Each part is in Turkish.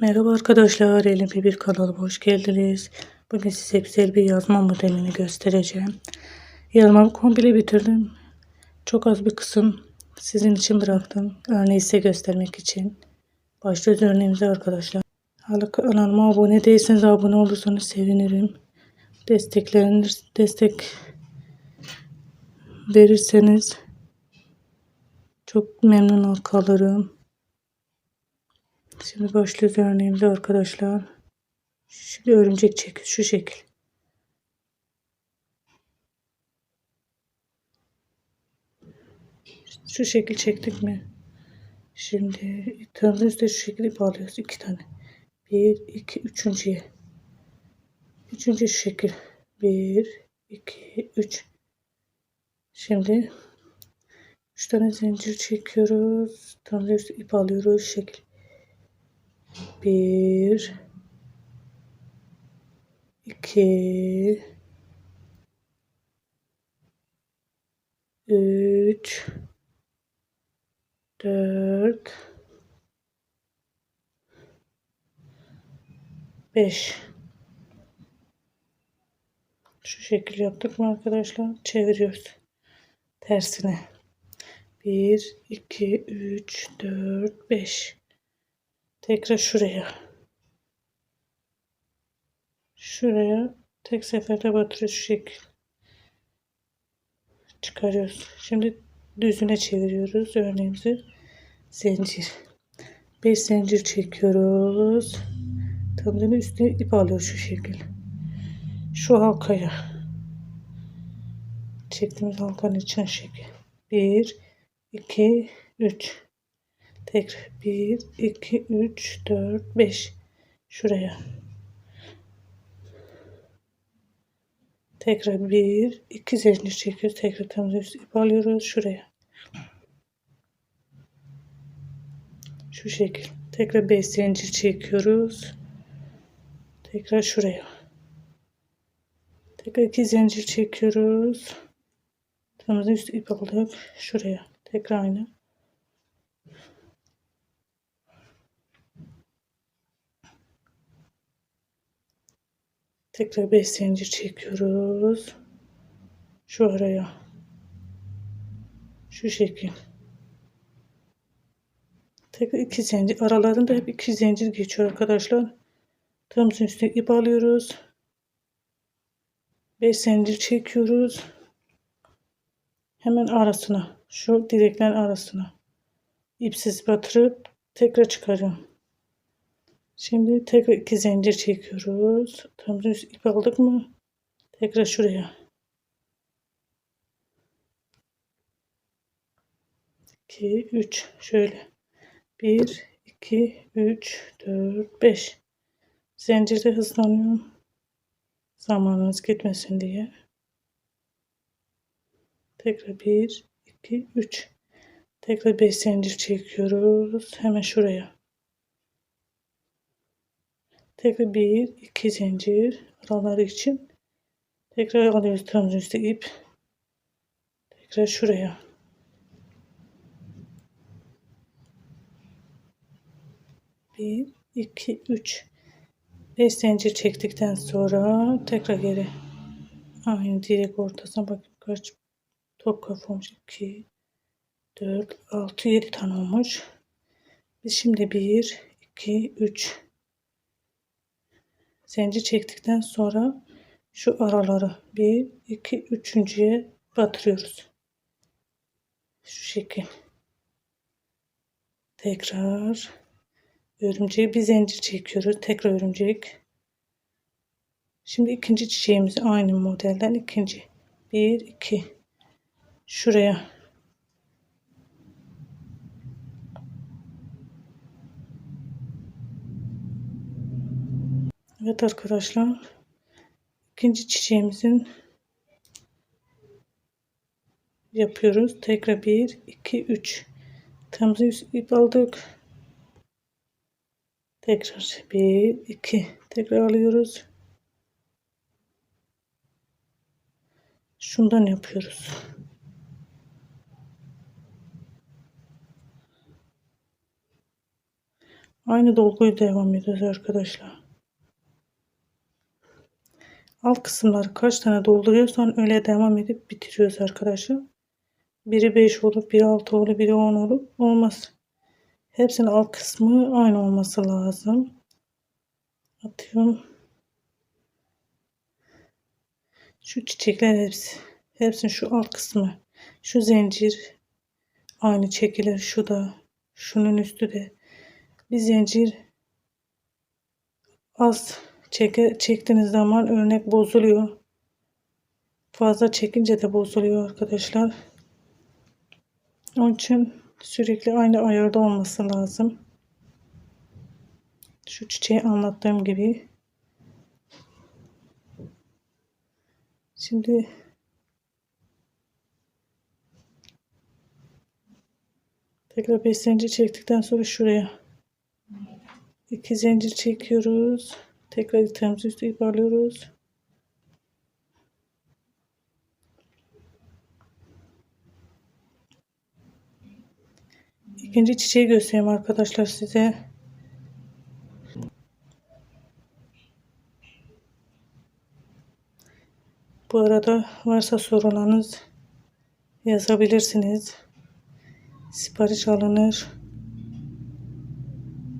Merhaba arkadaşlar, Elimpe bir kanalıma hoş geldiniz. Bugün size güzel bir yazma modelini göstereceğim. Yazmamı komple bitirdim. Çok az bir kısım sizin için bıraktım. Örneği size göstermek için. Başlıyoruz örneğimize arkadaşlar. Hala kanalıma abone değilseniz abone olursanız sevinirim. Destekleriniz, destek verirseniz çok memnun kalırım. Şimdi başlıyoruz örneğimize arkadaşlar. Şimdi örümcek çek şu şekil. Şu şekil çektik mi? Şimdi tığımızın üstüne şu şekilde bağlıyoruz. iki tane. Bir, iki, üçüncüye. Üçüncü şu şekil. Bir, iki, üç. Şimdi üç tane zincir çekiyoruz. Tığımızın üstüne ip alıyoruz. Şu şekil bir. İki. Üç. Dört. Beş. Şu şekil yaptık mı arkadaşlar? Çeviriyoruz. Tersine. 1 2 3 4 5 tekrar şuraya. Şuraya tek seferde batırıyoruz şu şekil. Çıkarıyoruz. Şimdi düzüne çeviriyoruz. Örneğimizi zincir. 5 zincir çekiyoruz. Tam üstüne ip alıyoruz şu şekil. Şu halkaya. Çektiğimiz halkanın içine şekil. 1 2 3 Tekrar 1, 2, 3, 4, 5. Şuraya. Tekrar 1, 2 zincir çekiyoruz. Tekrar tığımızı üst ip alıyoruz. Şuraya. Şu şekil. Tekrar 5 zincir çekiyoruz. Tekrar şuraya. Tekrar 2 zincir çekiyoruz. Tığımızı üst ip aldık. Şuraya. Tekrar aynı. Tekrar 5 zincir çekiyoruz. Şu araya. Şu şekil. Tekrar 2 zincir. Aralarında hep 2 zincir geçiyor arkadaşlar. Tığımızın üstüne ip alıyoruz. 5 zincir çekiyoruz. Hemen arasına. Şu direklerin arasına. ipsiz batırıp tekrar çıkarıyorum. Şimdi tekrar iki zincir çekiyoruz. Tam düz ip aldık mı? Tekrar şuraya. 2 3 şöyle. 1 2 3 4 5 zincirde hızlanıyorum. Zamanınız gitmesin diye. Tekrar 1 2 3 tekrar 5 zincir çekiyoruz. Hemen şuraya. Tekrar bir iki zincir araları için. Tekrar alıyoruz tığımızın üstü ip tekrar şuraya. Bir iki üç. Beş zincir çektikten sonra tekrar geri. Aynı direk ortasına bakın kaç top kafa olmuş 2 4 6 7 tane olmuş. Biz şimdi 1 2 3 zincir çektikten sonra şu araları bir iki üçüncüye batırıyoruz. Şu şekil. Tekrar örümceği bir zincir çekiyoruz. Tekrar örümcek. Şimdi ikinci çiçeğimizi aynı modelden ikinci. Bir iki. Şuraya Evet arkadaşlar. ikinci çiçeğimizin yapıyoruz. Tekrar 1 2 3 tığımızı üst ip aldık. Tekrar 1 2 tekrar alıyoruz. Şundan yapıyoruz. Aynı dolguyu devam ediyoruz arkadaşlar. Alt kısımları kaç tane dolduruyorsan öyle devam edip bitiriyoruz arkadaşlar. Biri 5 olup biri 6 olup biri 10 olup olmaz. Hepsinin alt kısmı aynı olması lazım. Atıyorum. Şu çiçekler hepsi. Hepsinin şu alt kısmı. Şu zincir aynı çekilir. Şu da. Şunun üstü de. Bir zincir az çeke, çektiğiniz zaman örnek bozuluyor. Fazla çekince de bozuluyor arkadaşlar. Onun için sürekli aynı ayarda olması lazım. Şu çiçeği anlattığım gibi. Şimdi tekrar 5 zincir çektikten sonra şuraya iki zincir çekiyoruz. Tekrar ipimizi üstü ip alıyoruz. İkinci çiçeği göstereyim arkadaşlar size. Bu arada varsa sorularınız yazabilirsiniz. Sipariş alınır.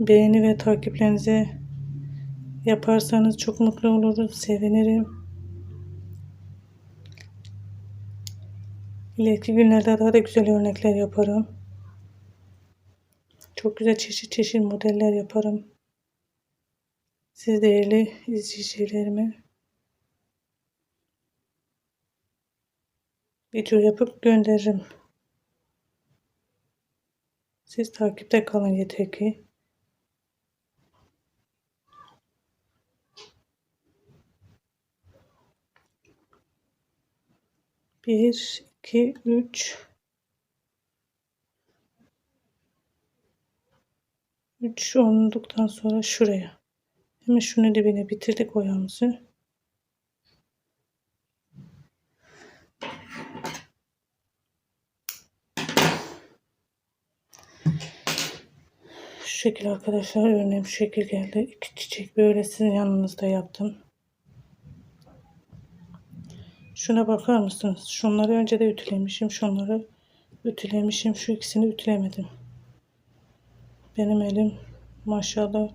Beğeni ve takiplerinizi yaparsanız çok mutlu oluruz. Sevinirim. İleriki günlerde daha da güzel örnekler yaparım. Çok güzel çeşit çeşit modeller yaparım. Siz değerli izleyicilerime video yapıp gönderirim. Siz takipte kalın yeter ki. Bir, iki, üç. Üç olduktan sonra şuraya. Hemen şunu dibine bitirdik oyamızı. Şu şekil arkadaşlar örneğim şekil geldi. İki çiçek böyle sizin yanınızda yaptım. Şuna bakar mısınız? Şunları önce de ütülemişim. Şunları ütülemişim. Şu ikisini ütülemedim. Benim elim maşallah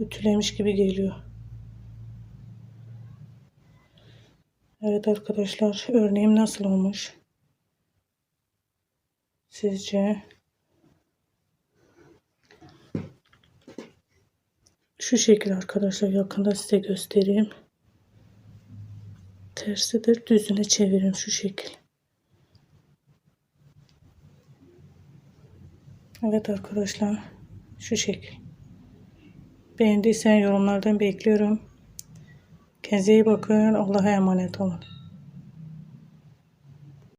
ütülemiş gibi geliyor. Evet arkadaşlar örneğim nasıl olmuş? Sizce? Şu şekil arkadaşlar yakında size göstereyim. Tersi de düzüne çevirin şu şekil. Evet arkadaşlar şu şekil. Beğendiysen yorumlardan bekliyorum. Kendinize iyi bakın. Allah'a emanet olun.